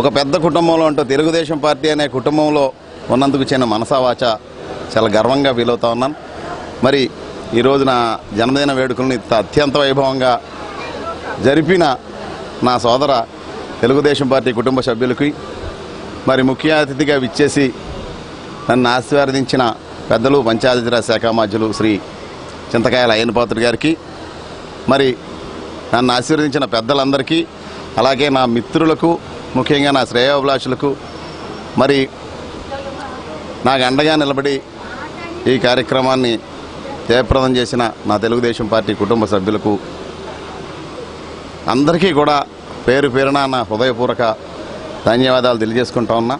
ఒక పెద్ద కుటుంబంలో అంటూ తెలుగుదేశం పార్టీ అనే కుటుంబంలో ఉన్నందుకు చిన్న మనసావాచ చాలా గర్వంగా ఫీల్ అవుతా ఉన్నాను. మరి ఈ రోజున జన్మదిన వేడుకల్ని అత్యంత వైభవంగా జరిపిన నా సోదర తెలుగుదేశం పార్టీ కుటుంబ సభ్యులకి మరి ముఖ్య అతిథిగా విచ్చేసి నన్ను ఆశీర్వదించిన పెద్దలు పంచాయతీరాజ్ శాఖ మధ్యలు శ్రీ చింతకాయల అయ్యనపాత్రుడు గారికి మరి నన్ను ఆశీర్వదించిన పెద్దలందరికీ అలాగే నా మిత్రులకు ముఖ్యంగా నా శ్రేయోభిలాషులకు మరి నాకు అండగా నిలబడి ఈ కార్యక్రమాన్ని జయప్రదం చేసిన నా తెలుగుదేశం పార్టీ కుటుంబ సభ్యులకు అందరికీ కూడా పేరు పేరున నా హృదయపూర్వక ధన్యవాదాలు తెలియజేసుకుంటా ఉన్నా.